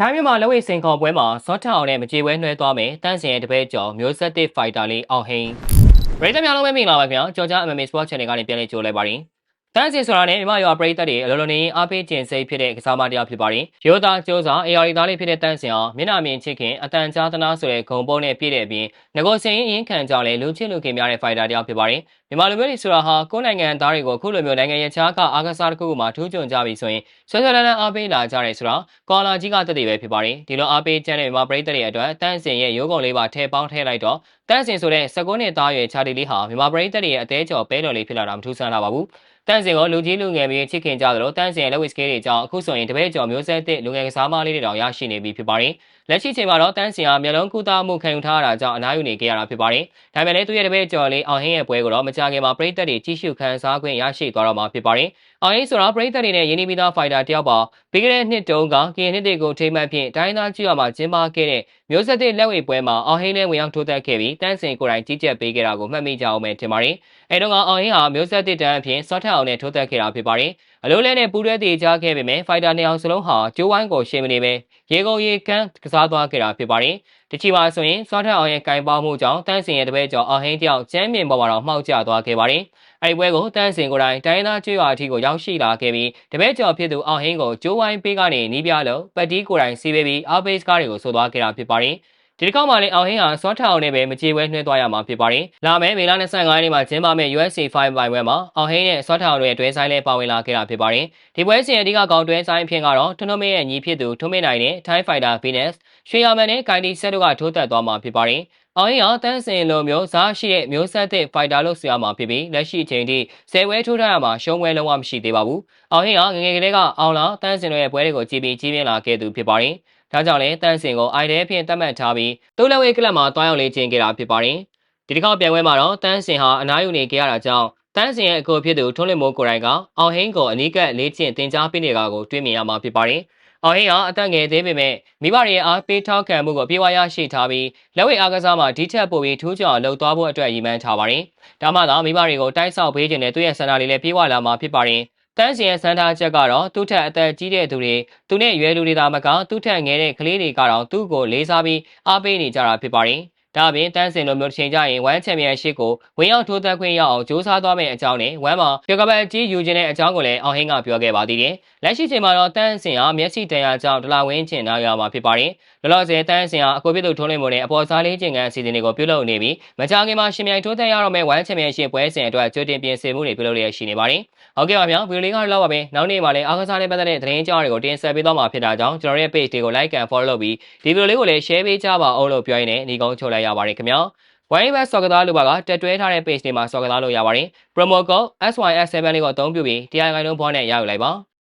ထိုင်းမြန်မာလက်ဝဲစင်ခေါ်ပွဲမှာစောထအောင်နဲ့မကြေပွဲနှွှဲသွားမယ်တန့်စင်ရဲ့တပည့်ကျော်မျိုးဆက်တစ်ဖိုက်တာလေးအောင်ဟိန်းပရိသတ်များလုံးပဲမင်္ဂလာပါခင်ဗျာကြော်ကြား MMA Sport Channel ကနေပြန်လည်ကြိုလိုက်ပါရင်တန်းစင်ဆိုတာနဲ့မြမရွာပရိသတ်တွေအလိုလိုနေအားပေးခြင်းစိတ်ဖြစ်တဲ့ကစားမတရားဖြစ်ပါတယ်။ရိုးသားကျိုးစာ AR သားလေးဖြစ်တဲ့တန်းစင်အောင်မျက်နှာမြင်ချစ်ခင်အတန်ကြားသနာဆိုတဲ့ဂုံပုံးနဲ့ပြည့်တဲ့အပြင်ငကိုစင်ရင်အရင်ခံကြောင်းလည်းလူချစ်လူခင်များတဲ့ဖိုက်တာတရားဖြစ်ပါတယ်။မြန်မာလူမျိုးတွေဆိုတာဟာကိုယ်နိုင်ငံသားတွေကိုအခုလိုမျိုးနိုင်ငံရဲ့ခြားကအားကစားတစ်ခုခုမှာထူးချွန်ကြပြီဆိုရင်ဆွဲဆွဲလန်းလန်းအားပေးလာကြတယ်ဆိုတာကော်လာကြီးကတည်တည်ပဲဖြစ်ပါတယ်။ဒီလိုအားပေးချမ်းတဲ့မြန်မာပရိသတ်တွေအတွက်တန်းစင်ရဲ့ရိုးကုံလေးပါထည့်ပေါင်းထည့်လိုက်တော့တန်းစင်ဆိုတဲ့19နှစ်သားရွယ်ချာတီလေးဟာမြန်မာပရိသတ်တွေရဲ့အသေးကျော်ပဲတော်လေးဖြစ်လာတာမထူးဆန်းလာပါဘူး။တန့်စင်ကိုလူကြီးလူငယ်တွေချစ်ခင်ကြသလိုတန့်စင်ရဲ့လက်ဝစ်စကေးတွေကြောင့်အခုဆိုရင်တပည့်ကျော်မျိုးဆက်တဲ့လူငယ်ကစားမလေးတွေတောင်ရရှိနေပြီဖြစ်ပါတယ်။ လက်ရှိချိန်မှာတော့တန့်စင်ဟာမျက်လုံးကူတာမှုခံယူထားရတာကြောင့်အနားယူနေကြရတာဖြစ်ပါတယ်။ဒါပေမဲ့လည်းသူ့ရဲ့တပည့်ကျော်လေးအောင်ဟင်းရဲ့ပွဲကိုတော့မကြခင်မှာပရိသတ်တွေကြီးစုခံစားခွင့်ရရှိသွားတော့မှာဖြစ်ပါတယ်။အောင်ဟင်းဆိုတာပရိသတ်တွေနဲ့ယင်းနီးပြီးသားဖိုက်တာတယောက်ပါပြီးခဲ့တဲ့နှစ်တုန်းကကရင်နှစ်တွေကိုထိမှတ်ဖြင့်တိုင်းသားကျွော်မှာကျင်းပခဲ့တဲ့မျိုးဆက်တဲ့လက်ဝဲပွဲမှာအောင်ဟင်းလည်းဝင်ရောက်ထိုးသက်ခဲ့ပြီးတန့်စင်ကိုယ်တိုင်ကြီးကြပ်ပေးခဲ့တာကိုမှတ်မိကြအောင်ပဲထင်ပါတယ်။အဲတော့ကအောင်ဟင်းဟာမျိုးဆက်တဲ့တန်းအဖြစ်စောထအောင်နဲ့ထိုးသက်ခဲ့တာဖြစ်ပါတယ်။အလိုလဲနဲ့ပူးရဲတေကြားခဲ့ပေမဲ့ဖိုက်တာနှစ်အောင်စလုံးဟာကျိုးဝိုင်းကိုရှင်းမနေပဲရေကုန်ရေကန်းကစားသွားခဲ့တာဖြစ်ပါတယ်။တချီပါဆိုရင်စောထအောင်ရဲ့ကင်ပေါမှုကြောင့်တန်းစင်ရဲ့တပည့်ကျော်အောင်ဟင်းတယောက်ကျမ်းမြင်ပေါ်မှာတော့မှောက်ကျသွားခဲ့ပါတယ်။အဲဒီပွဲကိုတန်းစင်ကိုယ်တိုင်တိုင်းသားကျွေးရွာအထိကိုရောက်ရှိလာခဲ့ပြီးတပည့်ကျော်ဖြစ်သူအောင်ဟင်းကိုကျိုးဝိုင်းပေးကနေနီးပြလို့ပတ်တီးကိုယ်တိုင်စီးပေးပြီးအားပေးစကားတွေကိုဆိုသွားခဲ့တာဖြစ်ပါတယ်။ ဒီတစ်ခေါက်မှာလည်းအောင်ဟင်းဟာစောထအောင်နဲ့ပဲမကြေပွဲနှွှဲသွားရမှာဖြစ်ပါတယ်။လာမယ့်မေလ25ရက်နေ့မှာကျင်းပမယ့် UFC 5 by ပွဲမှာအောင်ဟင်းနဲ့စောထအောင်တို့ရဲ့တွဲဆိုင်လဲပါဝင်လာခဲ့တာဖြစ်ပါတယ်။ဒီပွဲစဉ်အဓိကကောင်တွဲဆိုင်အဖြစ်ကတော့ထွန်းထွန်းမင်းရဲ့ညီဖြစ်သူထွန်းမင်းနိုင်နဲ့ Thai Fighter Venus ရွှေရမန်နဲ့ကိုင်ဒီဆက်တို့ကထိုးသက်သွားမှာဖြစ်ပါတယ်။အောင်ရင်အောင်တန်းစင်လိုမျိုးစားရှိတဲ့မျိုးဆက်တဲ့ဖိုက်တာလို့ဆိုရမှာဖြစ်ပြီးလက်ရှိအချိန်ထိဆယ်ဝဲထိုးထားရမှာရှုံးဝဲလုံးဝမရှိသေးပါဘူး။အောင်ရင်အောင်ငငယ်ကလေးကအောင်လာတန်းစင်တို့ရဲ့ပွဲတွေကိုကြည်ပြီးကြီးပြင်းလာခဲ့သူဖြစ်ပါတယ်။ ဒါကြောင့်လည်းတန်းစင်ကိုအိုင်ဒဲဖြင့်သတ်မှတ်ထားပြီးတူလက်ဝဲကလပ်မှာတွားရောက်လေ့ကျင့်ခဲ့တာဖြစ်ပါတယ်။ဒီတစ်ခေါက်ပြိုင်ပွဲမှာတော့တန်းစင်ဟာအနားယူနေခဲ့ရတာကြောင့်တန်းစင်ရဲ့အကိုဖြစ်သူထွန်းလင်းမိုးကိုယ်တိုင်ကအောင်ဟင်းကိုအနီးကပ်လေ့ကျင့်သင်ကြားပေးနေတာကိုတွေ့မြင်ရမှာဖြစ်ပါတယ်။အောင်ဟင်းဟာအသက်ငယ်သေးပေမဲ့မိဘတွေရဲ့အားပေးထောက်ခံမှုကိုပြေဝရရှိထားပြီးလက်ဝဲအားကစားမှာဒီထက်ပိုပြီးထူးခြားလှုပ်သွားဖို့အတွက်ရည်မှန်းထားပါတယ်။ဒါမှသာမိဘတွေကိုတိုက်ဆောက်ပေးခြင်းနဲ့သူ့ရဲ့ဆန္ဒလေးလည်းပြေဝလာမှာဖြစ်ပါတယ်။ တန်းစင်ရဲ့စံထားချက်ကတော့သူ့ထက်အသက်ကြီးတဲ့သူတွေသူနဲ့ရွယ်လူတွေသာမကသူ့ထက်ငယ်တဲ့ကလေးတွေကတော့သူ့ကိုလေးစားပြီးအားပေးနေကြတာဖြစ်ပါတယ်။ ဒါအပြင်တန်းစင်လိုမျိုးတစ်ချိန်ကျရင်ဝမ်ချန်ပီယံရှစ်ကိုဝင်ရောက်ထိုးသက်ခွင့်ရအောင်စ조사သွားမယ့်အကြောင်းနဲ့ဝမ်မှာပြကပတ်ကြီးယူခြင်းတဲ့အကြောင်းကိုလည်းအောင်ဟင်းကပြောခဲ့ပါသေးတယ်။လက်ရှိချိန်မှာတော့တန်းစင်ဟာမျက်စိတန်ရာကြောင့်ဒလာဝင်းကျင်နာရမှာဖြစ်ပါတယ်။လောလောဆယ်တန်းစင်ဟာအကိုပြစ်သူထုံးလင်းမှုနဲ့အပေါ်စားလေးကျင်ကန်အစီအစဉ်တွေကိုပြုလုပ်နေပြီးမကြာခင်မှာရှင်မြိုင်ထိုးသက်ရတော့မယ့်ဝမ်ချန်ပီယံရှစ်ပွဲစဉ်အတွက်ကြိုတင်ပြင်ဆင်မှုတွေပြုလုပ်လျက်ရှိနေပါတယ်။ဟုတ်ကဲ့ပါဗျာဗီဒီယိုလေးကတော့လောက်ပါပဲ။နောက်နေ့မှာလည်းအားကစားနဲ့ပတ်သက်တဲ့သတင်းကြောင်းတွေကိုတင်ဆက်ပေးသွားမှာဖြစ်တာကြောင့်ကျွန်တော်ရဲ့ page တွေကို like and follow လုပ်ပြီးဒီဗီဒီယိုလေးကိုလည်း share ပေးကြပါအောင်လို့ပြောရင်းနဲ့ညီကုန်းချုပ်လိုက်ရပါတယ်ခင်ဗျာ။ Wine Best စော်ကစားလိုပါကတက်တွဲထားတဲ့ page တွေမှာစော်ကစားလို့ရပါတယ်။ Promo code SYS7 လေးကိုအသုံးပြုပြီးတရားခိုင်နှုန်းဘောနဲ့ရယူလိုက်ပါ